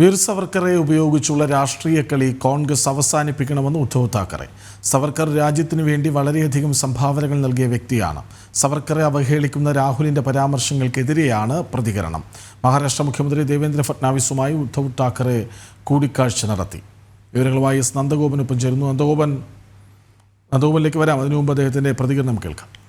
വീർ സവർക്കറെ ഉപയോഗിച്ചുള്ള രാഷ്ട്രീയ കളി കോൺഗ്രസ് അവസാനിപ്പിക്കണമെന്ന് ഉദ്ധവ് താക്കറെ. സവർക്കർ രാജ്യത്തിന് വേണ്ടി വളരെയധികം സംഭാവനകൾ നൽകിയ വ്യക്തിയാണ്. സവർക്കറെ അവഹേളിക്കുന്ന രാഹുലിന്റെ പരാമർശങ്ങൾക്കെതിരെയാണ് പ്രതികരണം. മഹാരാഷ്ട്ര മുഖ്യമന്ത്രി ദേവേന്ദ്ര ഫട്നാവിസുമായി ഉദ്ധവ് താക്കറെ കൂടിക്കാഴ്ച നടത്തി. വിവരങ്ങളുമായി എസ്. നന്ദഗോപനൊപ്പം ചേരുന്നു. നന്ദഗോപൻ നന്ദഗോപനിലേക്ക് വരാം. അതിനു മുമ്പ് അദ്ദേഹത്തിന്റെ പ്രതികരണം കേൾക്കാം.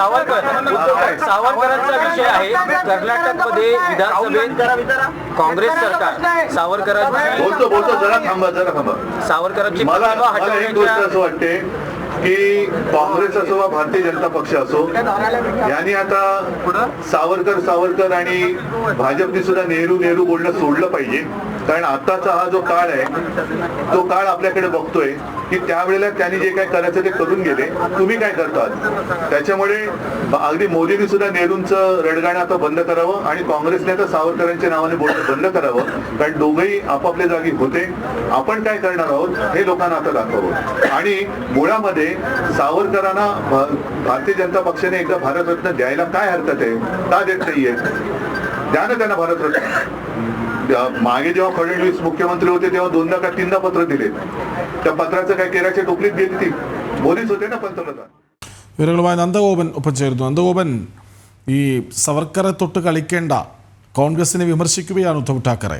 सावरकर सावरकरांचा विषय आहे कर्नाटकमध्ये विधानसभेत काँग्रेस सरकार. सावरकरांची बोलतो बोलतो जरा थांबा जरा थांबा. सावरकरांची मला एक गोष्ट असं वाटते की काँग्रेस असो वा भारतीय जनता पक्ष असो यांनी आता सावरकर सावरकर आणि भाजपने सुद्धा नेहरू नेहरू बोलणं सोडलं पाहिजे. कारण आताचा हा जो काळ आहे तो काळ आपल्याकडे बघतोय की त्यावेळेला त्यांनी जे काय करायचं ते करून गेले. तुम्ही काय करतात त्याच्यामुळे अगदी मोदींनी सुद्धा नेहरूंचं रडगाणं आता बंद करावं आणि काँग्रेसने आता सावरकरांच्या नावाने बोलणं बंद करावं. कारण दोघंही आपापल्या जागी होते. आपण काय करणार आहोत हे लोकांना आता दाखवावं. आणि मुळामध्ये सावरकरांना भारतीय जनता पक्षाने एकदा भारतरत्न द्यायला काय हरकत आहे का देत नाहीये? द्या ना त्यांना भारतरत्न. मागे जेव्हा फडणवीस मुख्यमंत्री होते तेव्हा दोनदा का तीनदा पत्र दिले त्या पत्राचं काय केराच्या टोपलीत गेली ती मोदीच होते ना पंतप्रधान വിവരങ്ങളുമായി നന്ദഗോപൻ ഒപ്പം ചേരുന്നു നന്ദഗോപൻ ഈ സവർക്കറെ തൊട്ട് കളിക്കേണ്ട കോൺഗ്രസിനെ വിമർശിക്കുകയാണ് ഉദ്ധവ് ഠാക്കറെ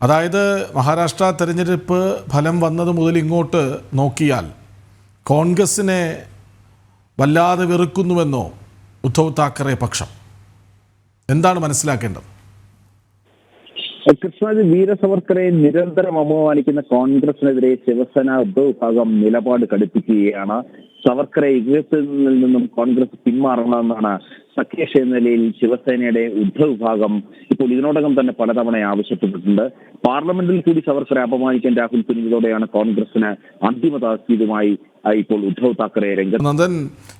അതായത് മഹാരാഷ്ട്ര തെരഞ്ഞെടുപ്പ് ഫലം വന്നത് മുതൽ ഇങ്ങോട്ട് നോക്കിയാൽ കോൺഗ്രസിനെ വല്ലാതെ വെറുക്കുന്നുവെന്നോ ഉദ്ധവ് താക്കറെ പക്ഷം എന്താണ് മനസ്സിലാക്കേണ്ടത് കൃഷ്ണരാജ് വീരസവർക്കറെ നിരന്തരം അപമാനിക്കുന്ന കോൺഗ്രസിനെതിരെ ശിവസേന ഉപവിഭാഗം നിലപാട് കടുപ്പിക്കുകയാണ്. സവർക്കറെ ഇംഗ്ലീഷിൽ നിന്നും കോൺഗ്രസ് പിന്മാറണമെന്നാണ് സഖ്യകക്ഷി എന്ന നിലയിൽ ശിവസേനയുടെ ഉദ്ധവ് വിഭാഗം ഇപ്പോൾ ഇതിനോടകം തന്നെ പലതവണ ആവശ്യപ്പെട്ടിട്ടുണ്ട്. പാർലമെന്റിൽ കൂടി സവർക്കറെ അപമാനിക്കാൻ രാഹുൽ തുനിഞ്ഞതോടെയാണ് കോൺഗ്രസിന് അന്തിമ താക്കീതുമായി ഇപ്പോൾ ഉദ്ധവ് താക്കറെ രംഗത്ത് നന്ദൻ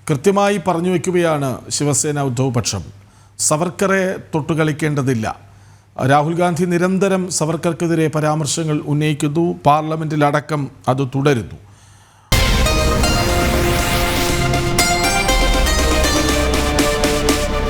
കൃത്യമായി പറഞ്ഞു വെക്കുകയാണ് ശിവസേന ഉദ്ധവ് പക്ഷം. സവർക്കറെ തൊട്ട് കളിക്കേണ്ടതില്ല രാഹുൽ ഗാന്ധി നിരന്തരം സവർക്കർക്കെതിരെ പരാമർശങ്ങൾ ഉന്നയിക്കുന്നു. പാർലമെന്റിലടക്കം അത് തുടരുന്നു.